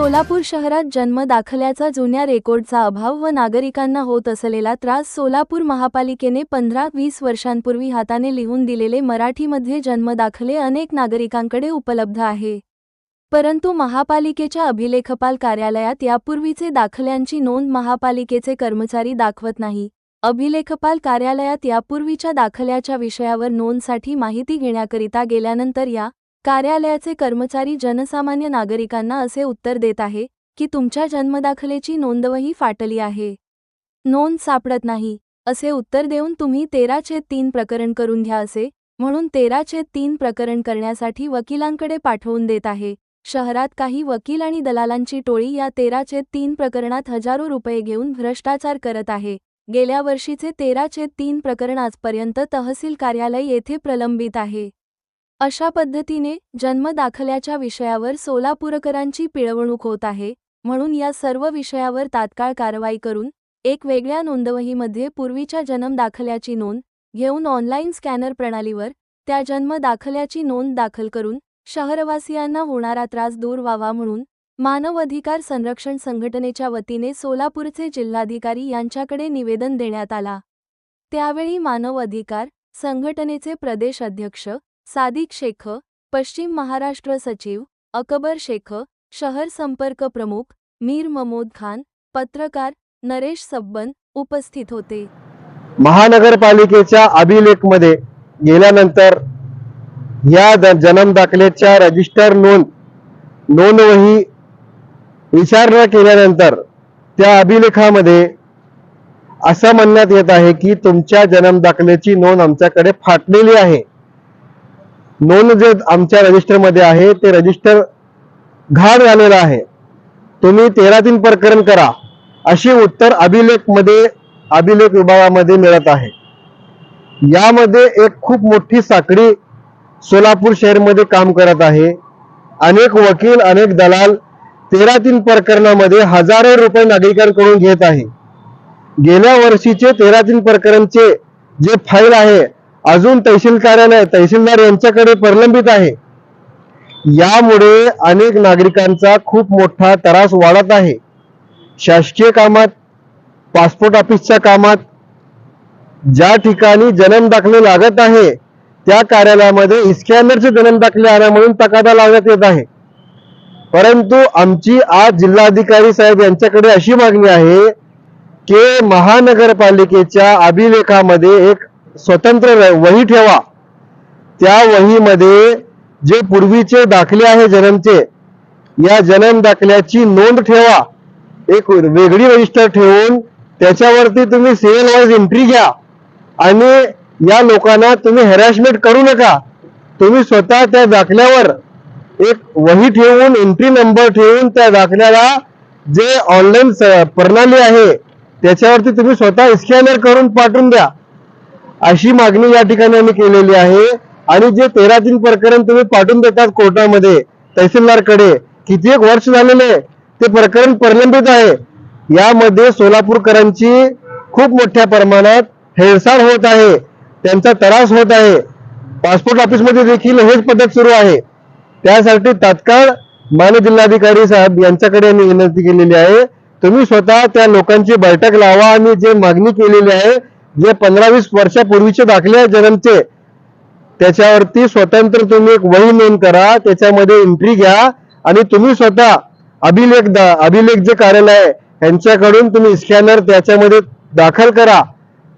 सोलापूर शहरात जन्म दाखल्याचा जुन्या रेकॉर्डचा अभाव व नागरिकांना होत असलेला त्रास सोलापूर महापालिकेने पंधरा वीस वर्षांपूर्वी हाताने लिहून दिलेले मराठीमध्ये जन्मदाखले अनेक नागरिकांकडे उपलब्ध आहे. परंतु महापालिकेच्या अभिलेखपाल कार्यालयात यापूर्वीचे दाखल्यांची नोंद महापालिकेचे कर्मचारी दाखवत नाही. अभिलेखपाल कार्यालयात यापूर्वीच्या दाखल्याच्या विषयावर नोंदसाठी माहिती घेण्याकरिता गेल्यानंतर या कार्यालयाचे कर्मचारी जनसामान्य नागरिकांना असे उत्तर देत आहे की तुमच्या जन्मदाखलेची नोंदवही फाटली आहे. नोंद सापडत नाही असे उत्तर देऊन तुम्ही तेरा छेद तीन प्रकरण करून घ्या असे म्हणून तेरा छेद तीन प्रकरण करण्यासाठी वकिलांकडे पाठवून देत आहे. शहरात काही वकील आणि दलालांची टोळी या तेरा छेद तीन प्रकरणात हजारो रुपये घेऊन भ्रष्टाचार करत आहे. गेल्या वर्षीचे तेरा छेद तीन प्रकरण आजपर्यंत तहसील कार्यालय येथे प्रलंबित आहे. अशा पद्धतीने जन्म दाखल्याच्या विषयावर सोलापूरकरांची पिळवणूक होत आहे म्हणून या सर्व विषयावर तात्काळ कारवाई करून एक वेगळ्या नोंदवहीमध्ये पूर्वीच्या जन्मदाखल्याची नोंद घेऊन ऑनलाईन स्कॅनर प्रणालीवर त्या जन्म दाखल्याची नोंद दाखल करून शहरवासियांना होणारा त्रास दूर व्हावा म्हणून मानवाधिकार संरक्षण संघटनेच्या वतीने सोलापूरचे जिल्हाधिकारी यांच्याकडे निवेदन देण्यात आला. त्यावेळी मानव अधिकार संघटनेचे प्रदेश अध्यक्ष सादिक शेख पश्चिम महाराष्ट्र सचिव अकबर शेख शहर संपर्क प्रमुख मीर ममोद खान पत्रकार नरेश सब्बन उपस्थित होते. महानगरपालिकेच्या अभिलेखमध्ये गेल्यानंतर या जन्म दाखल्याच्या रजिस्टर नोंद नोंदवही विचारणा केल्यानंतर त्या अभिलेखामध्ये असं म्हणण्यात येत आहे की तुमच्या जन्म दाखल्याची नोंद आमच्याकडे फाटलेली आहे. नोंद जे आमच्या रजिस्टरमध्ये आहे ते रजिस्टर घाण झालेलं आहे. तुम्ही तेरा तीन प्रकरण करा अशी उत्तर अभिलेखमध्ये अभिलेख विभागामध्ये मिळत आहे. यामध्ये एक खूप मोठी साखळी सोलापूर शहरमध्ये काम करत आहे. अनेक वकील अनेक दलाल तेरा तीन प्रकरणामध्ये हजारो रुपये नागरिकांकडून घेत आहे. गेल्या वर्षीचे तेरा तीन प्रकरणचे जे फाईल आहे अजून तहसील कार्यालय तहसीलदार यांच्याकडे प्रलंबित आहे. यामुळे अनेक नागरिकांचा खूप मोठा त्रास वाढत आहे. शासकीय कामात पासपोर्ट ऑफिसच्या कामात ज्या ठिकाणी जन्म दाखले लागत आहे त्या कार्यालयामध्ये स्कॅनरचे जन्म दाखले म्हणून तकादा लावण्यात येत आहे. परंतु आमची आज जिल्हाधिकारी साहेब यांच्याकडे अशी मागणी आहे की महानगरपालिकेच्या अभिलेखामध्ये एक स्वतंत्र वही ठेवा. त्या वहीमध्ये जे पूर्वीचे दाखले आहे जन्मचे या जन्म दाखल्याची नोंद ठेवा. एक वेगळी रजिस्टर ठेवून त्याच्यावरती तुम्ही सिरियल वाईज एंट्री घ्या. आणि या लोकांना तुम्ही हॅरॅसमेंट करू नका. तुम्ही स्वतः त्या दाखल्यावर एक वही ठेवून एंट्री नंबर ठेवून त्या दाखल्याला जे ऑनलाईन प्रणाली आहे त्याच्यावरती तुम्ही स्वतः स्कॅनर करून पाठवून द्या. अशी मागणी या ठिकाणी आम्ही केलेली आहे. आणि जे तेरा तीन प्रकरण तुम्ही पाठवून देतात कोर्टामध्ये तहसीलदारकडे किती एक वर्ष झालेले ते प्रकरण प्रलंबित आहे. यामध्ये सोलापूरकरांची खूप मोठ्या प्रमाणात हेळसाळ होत आहे. त्यांचा त्रास होत आहे. पासपोर्ट ऑफिसमध्ये देखील हेच पद्धत सुरू आहे. त्यासाठी तात्काळ मान्य जिल्हाधिकारी साहेब यांच्याकडे आम्ही विनंती केलेली आहे. तुम्ही स्वतः त्या लोकांची बैठक लावा. आणि जे मागणी केलेली आहे जे पंधरा वीस वर्षापूर्वीचे दाखले आहेत जन्मचे त्याच्यावरती स्वतंत्र तुम्ही एक वही नोंद करा त्याच्यामध्ये एंट्री घ्या आणि तुम्ही स्वतः अभिलेख अभिलेख जे कार्यालय आहे यांच्याकडून तुम्ही स्कॅनर त्याच्यामध्ये दाखल करा.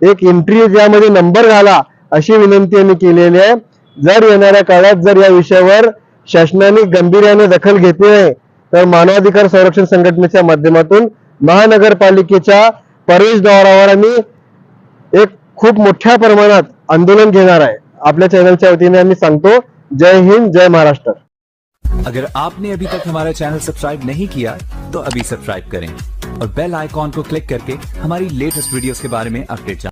एक एंट्री ज्यामध्ये नंबर घाला अशी विनंती आम्ही केलेली आहे. जर येणाऱ्या काळात जर या विषयावर शासनाने गंभीर्याने दखल घेतली नाही तर मानवाधिकार संरक्षण संघटनेच्या माध्यमातून महानगरपालिकेच्या प्रवेशद्वारावर आम्ही एक खूब मोटा प्रमाण आंदोलन घेना है अपने चैनल वतीने आम्ही सांगतो, जय हिंद, जय महाराष्ट्र. अगर आपने अभी तक हमारा चैनल सब्सक्राइब नहीं किया तो अभी सब्सक्राइब करें और बेल आइकॉन को क्लिक करके हमारी लेटेस्ट वीडियोस के बारे में अपडेट